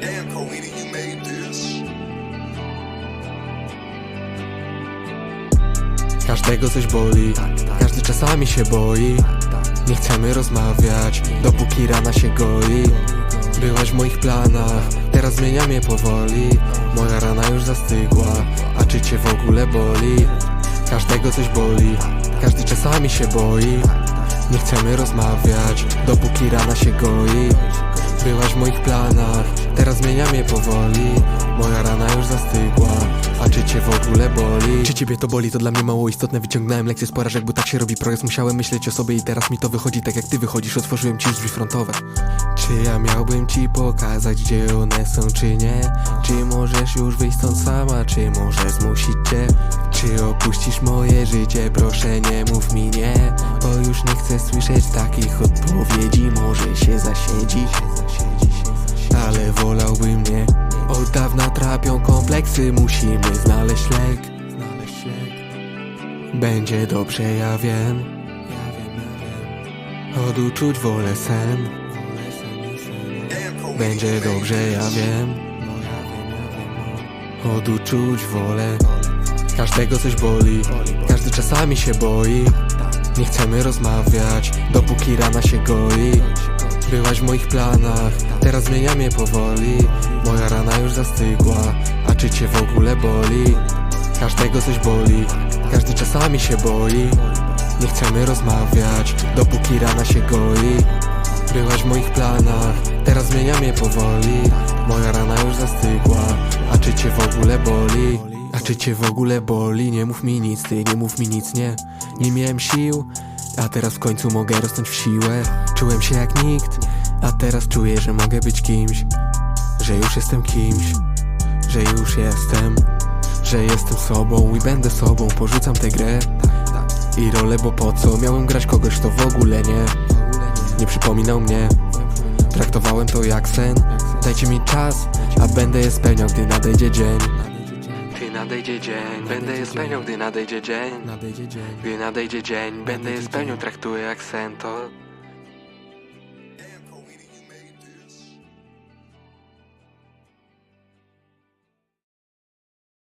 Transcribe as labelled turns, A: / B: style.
A: Damn, you made this. Każdego coś boli, każdy czasami się boi. Nie chcemy rozmawiać, dopóki rana się goi. Byłaś w moich planach, teraz zmieniam je powoli. Moja rana już zastygła, a czy cię w ogóle boli? Każdego coś boli, każdy czasami się boi. Nie chcemy rozmawiać, dopóki rana się goi. Byłaś w moich planach, teraz zmieniam je powoli. Moja rana już zastygła, a czy cię w ogóle boli? Czy ciebie to boli, to dla mnie mało istotne. Wyciągnąłem lekcję z porażek, bo tak się robi progres. Musiałem myśleć o sobie i teraz mi to wychodzi tak jak ty wychodzisz. Otworzyłem ci drzwi frontowe. Czy ja miałbym ci pokazać, gdzie one są, czy nie? Czy możesz już wyjść stąd sama, czy może zmusić cię? Czy opuścisz moje życie? Proszę nie mów mi nie. Bo już nie chcę słyszeć takich odpowiedzi. Może się zasiedzi kompleksy, musimy znaleźć lek. Będzie dobrze, ja wiem. Od uczuć wolę sen. Będzie dobrze, ja wiem. Od uczuć wolę. Każdego coś boli. Każdy czasami się boi. Nie chcemy rozmawiać Dopóki rana się goi Byłaś w moich planach Teraz zmieniam je powoli Moja rana już zastygła A czy cię w ogóle boli? Każdego coś boli Każdy czasami się boi Nie chcemy rozmawiać Dopóki rana się goi Byłaś w moich planach Teraz zmieniam je powoli Moja rana już zastygła A czy cię w ogóle boli? A czy cię w ogóle boli? Nie mów mi nic, ty nie mów mi nic, nie Nie miałem sił A teraz w końcu mogę rosnąć w siłę. Czułem się jak nikt. A teraz czuję, że mogę być kimś. Że już jestem kimś. Że już jestem. Że jestem sobą i będę sobą. Porzucam tę grę I rolę, bo po co Miałem grać kogoś, kto w ogóle nie Nie przypominał mnie. Traktowałem to jak sen. Dajcie mi czas, a będę je spełniał, gdy nadejdzie dzień nadejdzie dzień, będę je spełniał, gdy nadejdzie dzień. Gdy nadejdzie dzień, będę je spełniał, traktuję jak sen to